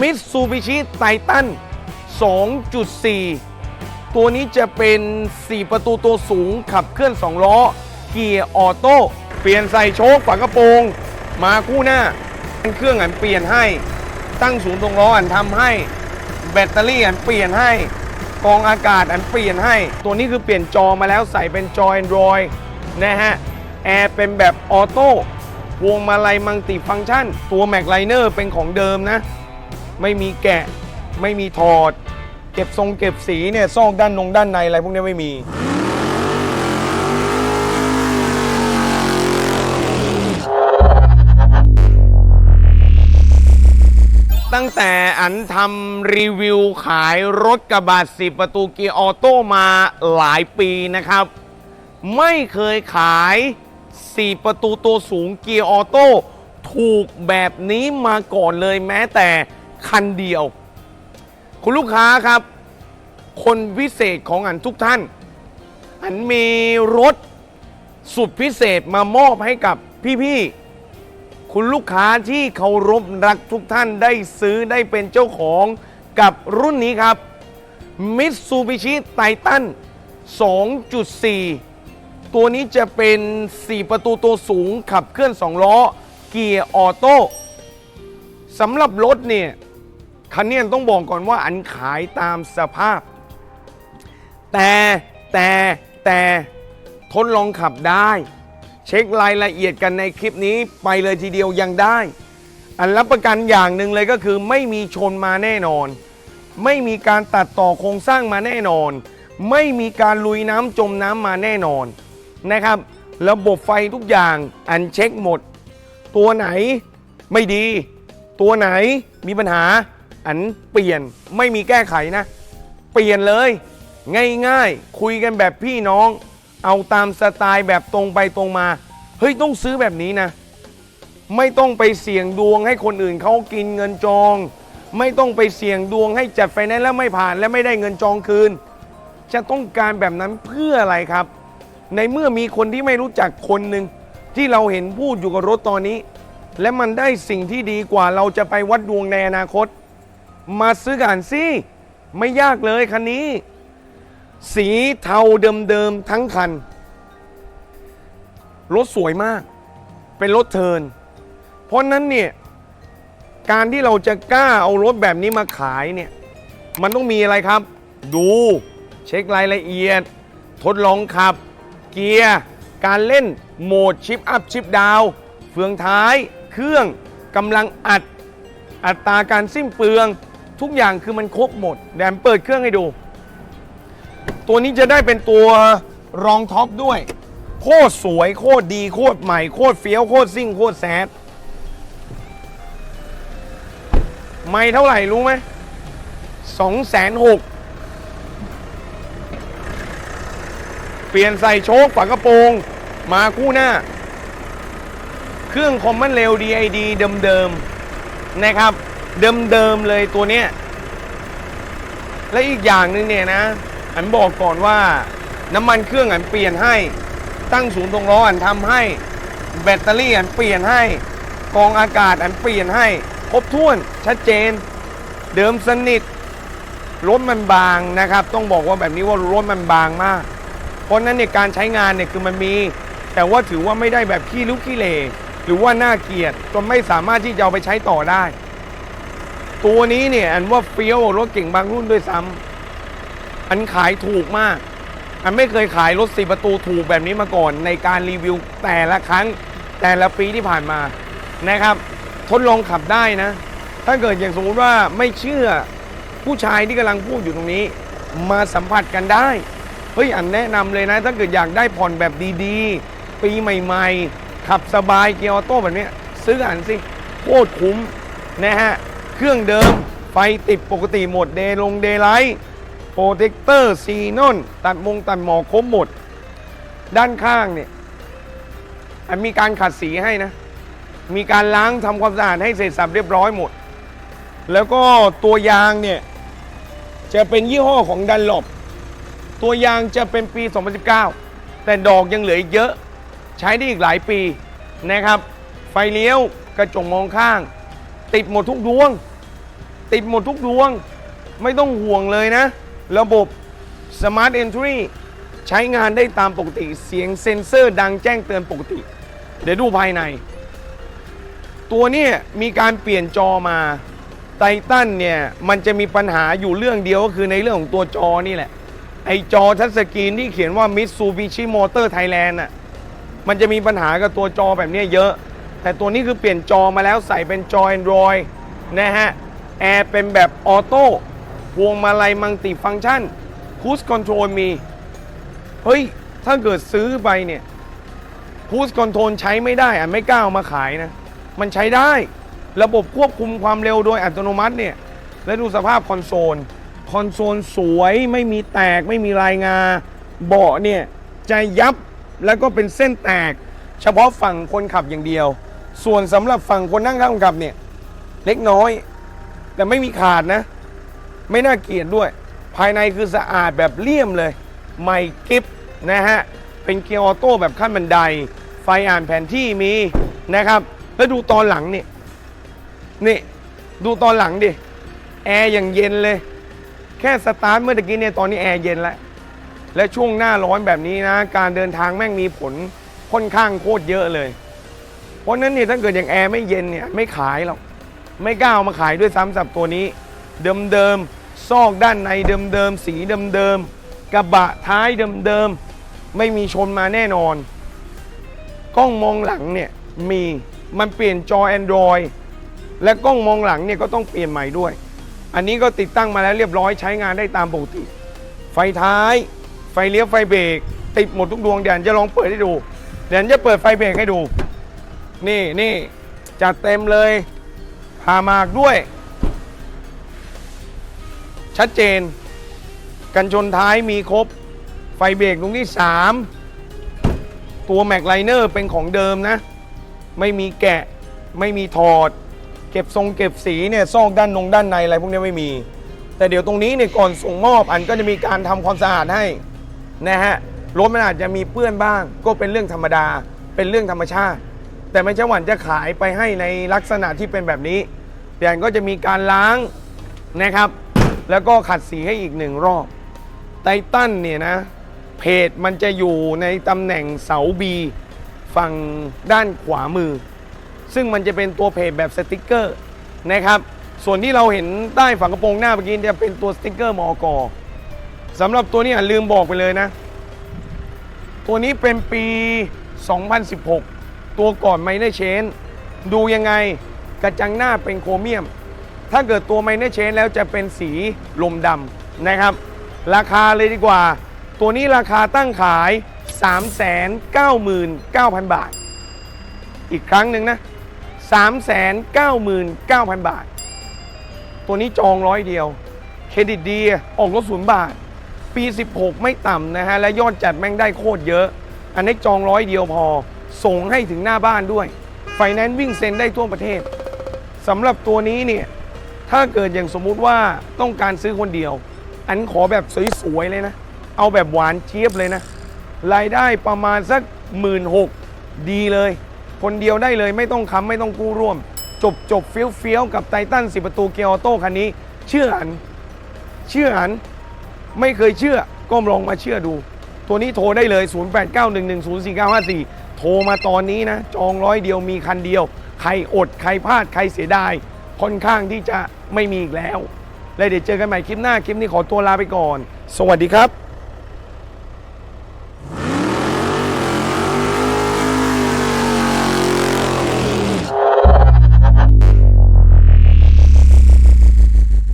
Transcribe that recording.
มิตซูบิชิไททัน2.4 ตัวนี้จะเป็น 4 ประตูตัวสูงขับเคลื่อน 2 ล้อ เกียร์ออโต้ เปลี่ยนใส่โชคฝากระโปรง มาคู่หน้า เครื่องอันเปลี่ยนให้ ตั้งศูนย์ตรงล้ออันทำให้ แบตเตอรี่อันเปลี่ยนให้ กองอากาศอันเปลี่ยนให้ ตัวนี้คือเปลี่ยนจอมาแล้วใส่เป็นจอ Android นะฮะ แอร์เป็นแบบออโต้ วงมาลัยมังติฟังก์ชัน ตัวแม็กไลเนอร์เป็นของเดิมนะ ไม่มีแกะ ไม่มีถอด เก็บทรงเก็บสีเนี่ยซอกด้านนงด้านในอะไรพวกนี้ไม่มี ตั้งแต่อันทำรีวิวขายรถกระบะสิบประตูเกียร์ออโต้มาหลายปีนะครับ ไม่เคยขาย 4 ประตูตัวสูงเกียร์ออโต้ถูกแบบนี้มาก่อนเลยแม้แต่ คันเดียว คุณลูกค้าครับ คนพิเศษของอันทุกท่าน อันมีรถสุดพิเศษมามอบให้กับพี่ ๆ คุณลูกค้าที่เคารพรักทุกท่านได้ซื้อได้เป็นเจ้าของกับรุ่นนี้ครับ Mitsubishi Titan 2.4 ตัวนี้จะเป็น 4 ประตูตัวสูงขับเคลื่อน 2 ล้อ เกียร์ออโต้สำหรับรถเนี่ย คันนี้ต้องบอกก่อนว่าอันขายตามสภาพ แต่แต่แต่ทดลองขับได้ เช็ครายละเอียดกันในคลิปนี้ไปเลยทีเดียวยังได้ อันรับประกันอย่างหนึ่งเลยก็คือไม่มีชนมาแน่นอน ไม่มีการตัดต่อโครงสร้างมาแน่นอน ไม่มีการลุยน้ำจมน้ำมาแน่นอนนะครับ ระบบไฟทุกอย่างอันเช็คหมด ตัวไหนไม่ดี ตัวไหนมีปัญหา อันเปลี่ยนไม่มีแก้ไขนะ เปลี่ยนเลย ง่ายๆ คุยกันแบบพี่น้อง เอาตามสไตล์แบบตรงไปตรงมา เฮ้ยต้องซื้อแบบนี้นะ ไม่ต้องไปเสี่ยงดวงให้คนอื่นเขากินเงินจอง ไม่ต้องไปเสี่ยงดวงให้จัดไฟแนนซ์แล้วไม่ผ่านและไม่ได้เงินจองคืน จะต้องการแบบนั้นเพื่ออะไรครับ ในเมื่อมีคนที่ไม่รู้จักคนหนึ่งที่เราเห็นพูดอยู่กับรถตอนนี้ และมันได้สิ่งที่ดีกว่าเราจะไปวัดดวงในอนาคต มาซื้อกันสิไม่ยากเลยคันนี้ สีเทาเดิมๆทั้งคัน รถสวยมาก เป็นรถเทิร์นเพราะนั้นเนี่ย การที่เราจะกล้าเอารถแบบนี้มาขายเนี่ย มันต้องมีอะไรครับ ดูเช็ครายละเอียด ทดลองขับ เกียร์ การเล่นโหมดชิปอัพชิปดาว เฟืองท้าย เครื่องกำลังอัด อัตราการสิ้นเปลือง ทุกอย่างคือมันครบหมดแดมเปิดเครื่องให้ดู ตัวนี้จะได้เป็นตัวรองท็อปด้วย โคตรสวยโคตรดีโคตรใหม่โคตรเฟี้ยวโคตรซิ่งโคตรแซดไม่เท่าไหร่รู้ไหมสองแสนหกเปลี่ยนใส่โชคฝากระโปรง มาคู่หน้า เครื่องคอมมอนเร็ว DID เดิมๆนะครับ เดิมๆเลยตัวเนี้ยและอีกอย่างหนึงเนี่ยนะ อันบอกก่อนว่าน้ำมันเครื่องอันเปลี่ยนให้ ตั้งศูนย์ตรงล้ออันทำให้ แบตเตอรี่อันเปลี่ยนให้ กองอากาศอันเปลี่ยนให้ ครบถ้วนชัดเจน เดิมสนิทรถมันบางนะครับ ต้องบอกว่าแบบนี้ว่ารถมันบางมาก เพราะนั้นเนี่ยการใช้งานเนี่ยคือมันมี แต่ว่าถือว่าไม่ได้แบบขี้ลุกขี้เลหรือว่าน่าเกลียดจนไม่สามารถที่จะเอาไปใช้ต่อได้ ตัวนี้เนี่ยอันว่าเฟี้ยวรถเก่งบางรุ่นด้วยซ้ำอันขายถูกมาก อันไม่เคยขายรถสี่ประตูถูกแบบนี้มาก่อน ในการรีวิวแต่ละครั้งแต่ละปีที่ผ่านมานะครับ ทดลองขับได้นะ ถ้าเกิดอย่างสมมติว่าไม่เชื่อผู้ชายที่กำลังพูดอยู่ตรงนี้ มาสัมผัสกันได้เฮ้ยอันแนะนำเลยนะ ถ้าเกิดอยากได้ผ่อนแบบดีๆ ปีใหม่ๆ ขับสบายเกียร์ออโต้แบบนี้ซื้ออันสิโคตรคุ้มนะฮะ เครื่องเดิม ไฟติดปกติหมดเดลงเดไลท์โปรเทคเตอร์ซีนอนตัดมงตัดหมอกครบหมด ด้านข้างเนี่ยมีการขัดสีให้นะ มีการล้างทำความสะอาดให้เสร็จสับเรียบร้อยหมด แล้วก็ตัวยางเนี่ย จะเป็นยี่ห้อของดันหลบตัวยางจะเป็นปี 2019 แต่ดอกยังเหลืออีกเยอะ ใช้ได้อีกหลายปีนะครับ ไฟเลี้ยวกระจกมองข้าง ติดหมดทุกดวง ติดหมดทุกดวง ไม่ต้องห่วงเลยนะ ระบบ Smart Entry ใช้งานได้ตามปกติเสียงเซ็นเซอร์ดังแจ้งเตือนปกติ เดี๋ยวดูภายใน ตัวนี้มีการเปลี่ยนจอมาไททันเนี่ย มันจะมีปัญหาอยู่เรื่องเดียวก็คือในเรื่องของตัวจอนี่แหละ ไอจอทัชสกรีนที่เขียนว่า Mitsubishi Motor Thailand อะมันจะมีปัญหากับตัวจอแบบนี้เยอะ แต่ตัวนี้คือเปลี่ยนจอมาแล้วใส่เป็นจอ Android นะฮะ แอร์เป็นแบบออโต้พวงมาลัยมังติฟัง c t ชันคูสคอนโทรลมี เฮ้ย ถ้าเกิดซื้อไปเนี่ยคูสคอนโทรลใช้ไม่ได้อะไม่กล้าเอามาขายนะ มันใช้ได้ ระบบควบคุมความเร็วโดยอัตโนมัติเนี่ย และดูสภาพคอนโซล คอนโซลสวยไม่มีแตกไม่มีรายงา เบาะเนี่ยจะยับแล้วก็เป็นเส้นแตก เฉพาะฝั่งคนขับอย่างเดียว ส่วนสำหรับฝั่งคนนั่งข้างคนขับเนี่ย เล็กน้อย แต่ไม่มีขาดนะ ไม่น่าเกลียดด้วย ภายในคือสะอาดแบบเลี่ยมเลยใหม่กิฟนะฮะ เป็นเกียร์ออโต้แบบขั้นบันได ไฟอ่านแผนที่มีนะครับ แล้วดูตอนหลังนี่ นี่ ดูตอนหลังดิ แอร์อย่างเย็นเลย แค่สตาร์ทเมื่อกี้เนี่ยตอนนี้แอร์เย็นแล้ว และช่วงหน้าร้อนแบบนี้นะ การเดินทางแม่งมีผลค่อนข้างโคตรเยอะเลย เพราะฉะนั้นเนี่ยถ้าเกิดอย่างแอร์ไม่เย็นเนี่ยไม่ขายหรอก ไม่กล้าเอามาขายด้วยซ้ำสับตัวนี้ เดิมๆซอกด้านในเดิมๆสีเดิมๆกระบะท้ายเดิมๆไม่มีชนมาแน่นอน กล้องมองหลังเนี่ยมีมันเปลี่ยนจอ Android และกล้องมองหลังเนี่ยก็ต้องเปลี่ยนใหม่ด้วย อันนี้ก็ติดตั้งมาแล้วเรียบร้อยใช้งานได้ตามปกติ ไฟท้าย ไฟเลี้ยวไฟเบรกติดหมดทุกดวงเดี๋ยวจะลองเปิดให้ดู เดี๋ยวจะเปิดไฟเบรกให้ดู นี่นี่จัดเต็มเลย พามากด้วย ชัดเจน กันชนท้ายมีครบ ไฟเบรกตรงที่ 3 ตัวแม็กไลเนอร์เป็นของเดิมนะ ไม่มีแกะไม่มีถอด เก็บทรงเก็บสีเนี่ยซอกด้านนงด้านในอะไรพวกนี้ไม่มี แต่เดี๋ยวตรงนี้เนี่ยก่อนส่งมอบอันก็จะมีการทำความสะอาดให้นะฮะรถมันอาจจะมีเปื้อนบ้าง ก็เป็นเรื่องธรรมดาเป็นเรื่องธรรมชาติ แต่ไม่ใช่หวันจะขายไปให้ในลักษณะที่เป็นแบบนี้เดียวอันก็จะมีการล้างนะครับ แล้วก็ขัดสีให้อีกหนึ่งรอบไททันเนี่ยนะเพจมันจะอยู่ในตำแหน่งเสาบีฝั่งด้านขวามือ ซึ่งมันจะเป็นตัวเพจแบบสติกเกอร์นะครับส่วนที่เราเห็นใต้ฝากระโปรงหน้าเมื่อกี้จะเป็นตัวสติกเกอร์มอกสำหรับตัวนี้ลืมบอกไปเลยนะ ตัวนี้เป็นปี 2016 ตัวก่อนไมเนอร์เชนดูยังไงกระจังหน้าเป็นโครเมียม ถ้าเกิดตัวไมเนอร์เชนแล้วจะเป็นสีลมดำนะครับ ราคาเลยดีกว่า ตัวนี้ราคาตั้งขาย 399,000 บาท อีกครั้งหนึ่งนะ 399,000 บาท ตัวนี้จองร้อยเดียว เครดิตดีอออกรถศูนย์บาท ปี 16 ไม่ต่ำนะฮะ และยอดจัดแม่งได้โคตรเยอะ อันนี้จองร้อยเดียวพอ ส่งให้ถึงหน้าบ้านด้วย ไฟแนนซ์วิ่งเซ็นได้ทั่วประเทศสำหรับตัวนี้เนี่ย ถ้าเกิดอย่างสมมุติว่าต้องการซื้อคนเดียว อันขอแบบสวยๆเลยนะ เอาแบบหวานเจี๊ยบเลยนะ รายได้ประมาณสักหมื่นหกดีเลย คนเดียวได้เลยไม่ต้องค้ำไม่ต้องกู้ร่วม จบจบเฟี้ยวเฟี้ยวๆกับไททัน10ประตูเกียร์ออโต้คันนี้ เชื่ออัน เชื่ออัน ไม่เคยเชื่อก็ลองมาเชื่อดู ตัวนี้โทรได้เลย 0891104954 โทรมาตอนนี้นะ จองร้อยเดียวมีคันเดียว ใครอดใครพลาดใครเสียดาย ค่อนข้างที่จะไม่มีอีกแล้ว แล้วเดี๋ยวเจอกันใหม่คลิปหน้าคลิปนี้ขอตัวลาไปก่อน สวัสดีครับ